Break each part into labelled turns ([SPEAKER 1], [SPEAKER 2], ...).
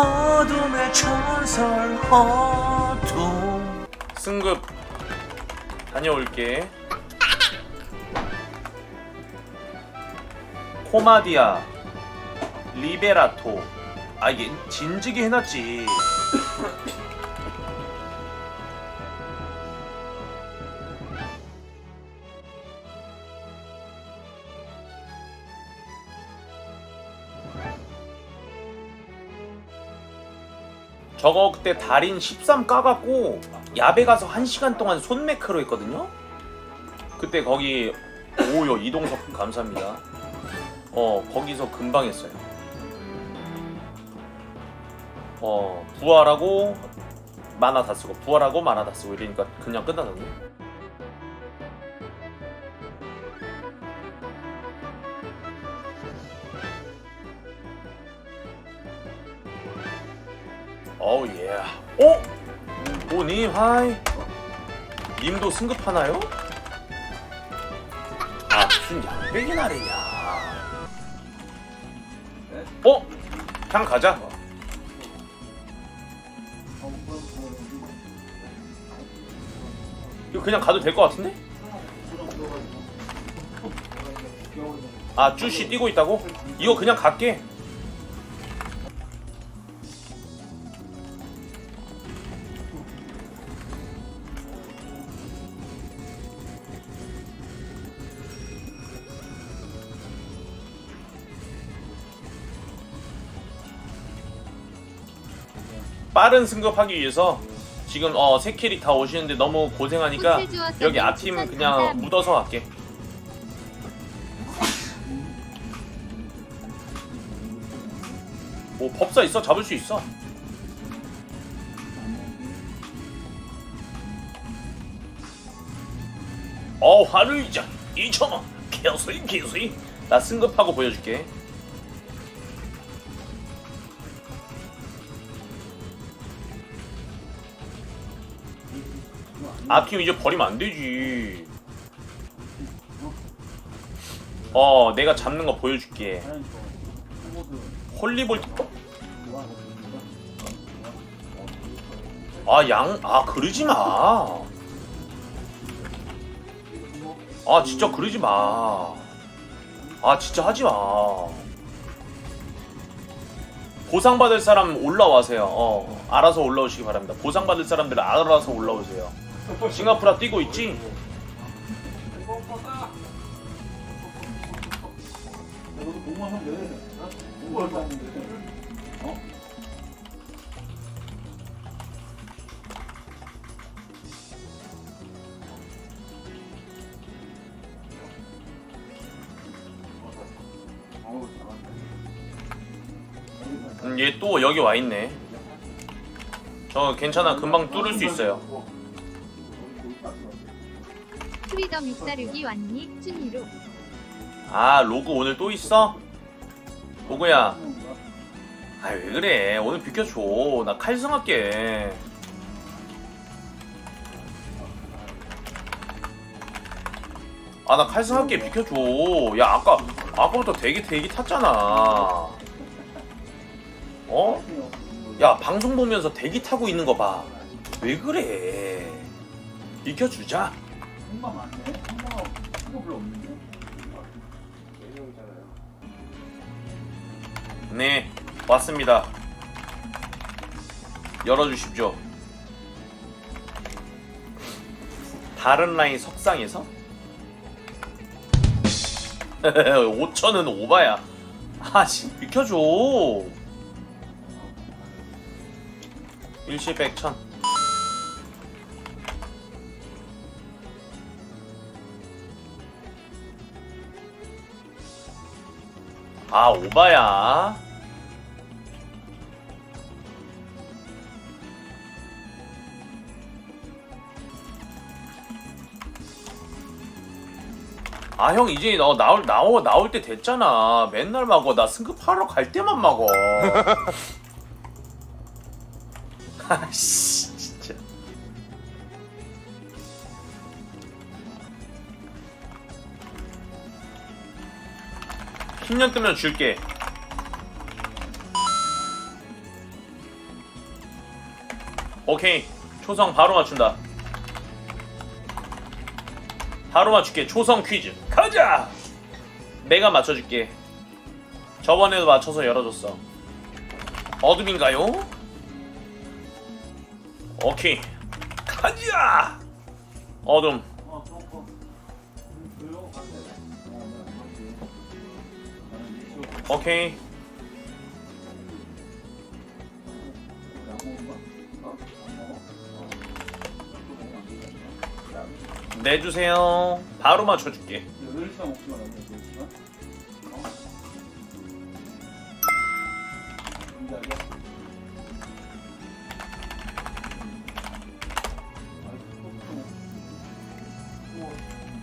[SPEAKER 1] 어둠의 전설 어둠.
[SPEAKER 2] 승급. 다녀올게. 코마디아 리베라토. 아 이게 진즉이 해놨지 저거 그때 달인 13 까갖고 야배 가서 1시간 동안 손매크로 했거든요? 그때 거기 오요 이동석 감사합니다. 어 거기서 금방 했어요. 어 부활하고 만화 다 쓰고 부활하고 만화 다 쓰고 이러니까 그냥 끝나던데 어우 예. 어? 오님 하이. 님도 승급하나요? 아 무슨 양배기 날이냐. 어? 그냥 가자. 이거 그냥 가도 될 것 같은데? 아 쭈씨 뛰고 있다고? 이거 그냥 갈게. 빠른 승급하기 위해서 지금 어 세킬이 다 오시는데 너무 고생하니까. 여기 앞팀 그냥
[SPEAKER 3] 감사합니다.
[SPEAKER 2] 묻어서 갈게. 오 법사 있어 잡을 수 있어. 어 화류이자 2천원 개수이 개수이 나 승급하고 보여줄게. 아팀 이제 버리면 안 되지. 어, 내가 잡는 거 보여줄게. 홀리볼. 아, 양, 아, 그러지 마. 아, 진짜 그러지 마. 아, 진짜 하지 마. 보상받을 사람 올라와세요. 어, 알아서 올라오시기 바랍니다. 보상받을 사람들 알아서 올라오세요. 싱가프라 뛰고 있지? 음, 얘 또 여기 와 있네. 저 괜찮아. 금방 뚫을 수 있어요.
[SPEAKER 3] 프리덤 윗사르기 왔니? 춘희로
[SPEAKER 2] 아, 로그 오늘 또 있어? 로그야. 아, 왜 그래? 오늘 비켜줘. 나 칼승할게. 아, 나 칼승할게. 비켜줘. 야, 아까, 아까부터 대기, 대기 탔잖아. 어? 야, 방송 보면서 대기 타고 있는 거 봐. 왜 그래? 비켜주자.
[SPEAKER 4] 공부만 많네. 공부가 이거 별로 없는데.
[SPEAKER 2] 네, 왔습니다. 열어주십시오. 다른 라인 석상에서? 5천은 오바야. 아, 씨, 비켜줘. 일시 백천. 아, 오바야. 아 형 이제 너 나올 나오 나올 때 됐잖아. 맨날 막어. 나 승급하러 갈 때만 막어. 아씨 10년 뜨면 줄게. 오케이. 초성 바로 맞춘다. 바로 맞출게. 초성 퀴즈. 가자! 내가 맞춰줄게. 저번에도 맞춰서 열어줬어. 어둠인가요? 오케이. 가자! 어둠 오케이 내주세요 바로 맞춰줄게
[SPEAKER 4] 8시간 먹지 말았네, 8시간? 어? 뭔지 알겠어?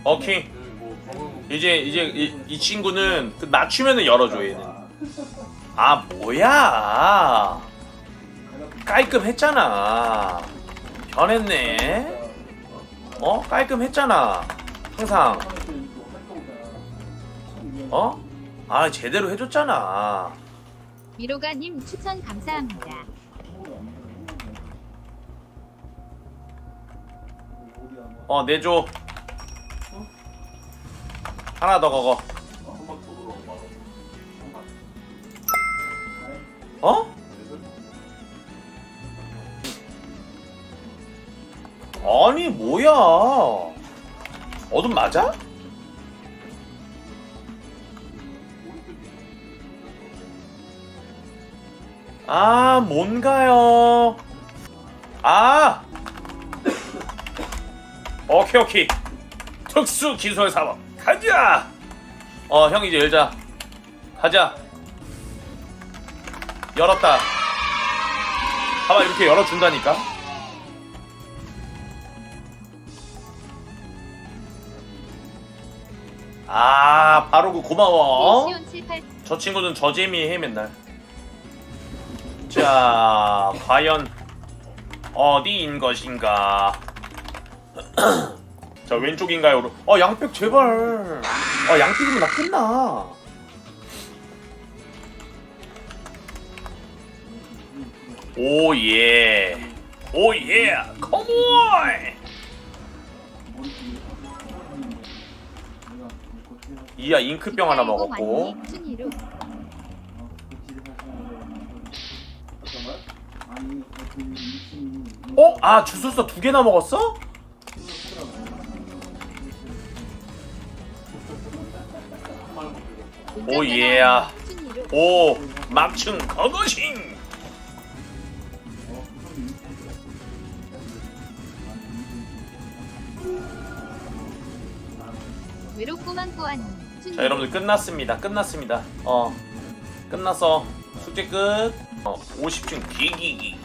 [SPEAKER 2] 오케이 이제 이제 이, 이 친구는 그 맞추면은 열어줘 얘는. 아 뭐야? 깔끔했잖아. 변했네. 어? 깔끔했잖아. 항상. 어? 아 제대로 해줬잖아.
[SPEAKER 3] 미로가님 추천 감사합니다.
[SPEAKER 2] 어 내줘 하나 더 그거 어? 아니 뭐야? 어둠 맞아? 아 뭔가요? 아! 오케이 오케이. 특수 기술 사업 가자! 어 형 이제 열자. 가자. 열었다. 봐봐 이렇게 열어준다니까. 아 바로 그 고마워.
[SPEAKER 3] 시온
[SPEAKER 2] 78저 친구는 저 재미 해 맨날. 자 과연 어디인 것인가 자 왼쪽인가요? 오른- 어 양백 제발. 어 양백이면 나 끝나. 오 예. 오 예. 컴온 이야 잉크병 하나 먹었고. 어? 아 주술사 두 개나 먹었어? 오, 예.
[SPEAKER 3] 춘희로
[SPEAKER 2] 오 막층 거거싱
[SPEAKER 3] 외롭고만 춘희로
[SPEAKER 2] 자 여러분들 끝났습니다. 끝났습니다. 어 끝났어. 숙제 끝. 어, 50층 기기기.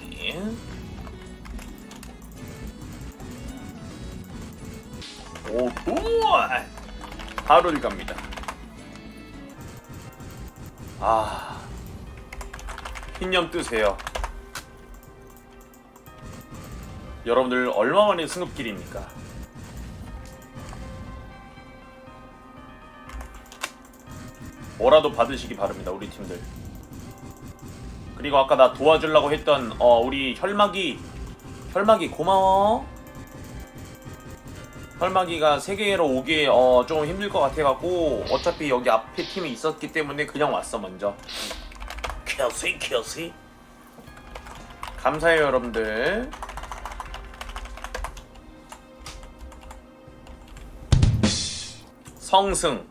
[SPEAKER 2] 오 굿! 하루를 갑니다 아 흰념 뜨세요. 여러분들 얼마 만에 승급길입니까? 뭐라도 받으시기 바랍니다 우리 팀들. 그리고 아까 나 도와주려고 했던 어 우리 혈막이 혈막이 고마워 혈막이가 세계로 오기 어좀 힘들 것 같아갖고 어차피 여기 앞에 팀이 있었기 때문에 그냥 왔어 먼저 켜시 켜시 감사해요 여러분들 성승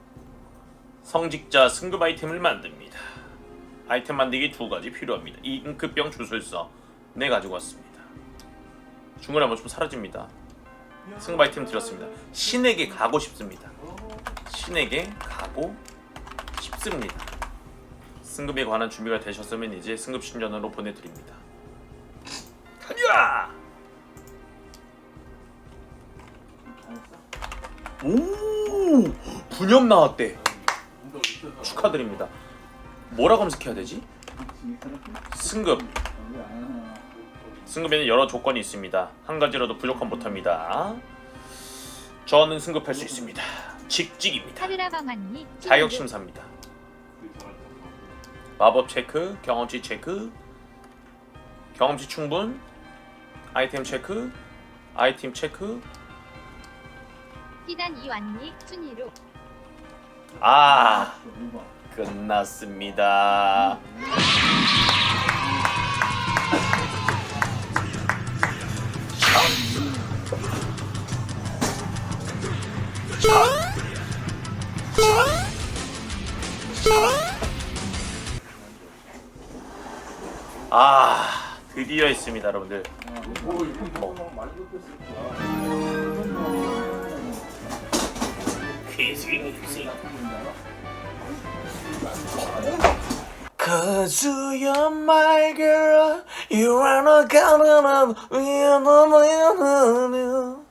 [SPEAKER 2] 성직자 승급 아이템을 만듭니다. 아이템 만들기 두 가지 필요합니다. 잉크병 주술서 네 가지고 왔습니다. 한번 좀 사라집니다. 승급 아이템 드렸습니다. 신에게 가고 싶습니다. 신에게 가고 싶습니다. 승급에 관한 준비가 되셨으면 이제 승급 신전으로 보내드립니다. 가자! 오 분염 나왔대. 축하드립니다. 뭐라 검색해야 되지? 승급. 승급에는 여러 조건이 있습니다. 한 가지라도 부족한 못합니다. 저는 승급할 수 있습니다. 직직입니다.
[SPEAKER 3] 하르라방환니
[SPEAKER 2] 자격 심사입니다. 마법 체크, 경험치 체크, 경험치 충분,
[SPEAKER 4] 아이템 체크 아이템 체크
[SPEAKER 3] 피단 이완니 순위로
[SPEAKER 4] 아 끝났습니다 아 드디어 있습니다 여러분들
[SPEAKER 2] Cause you're my girl, you are not counting on me,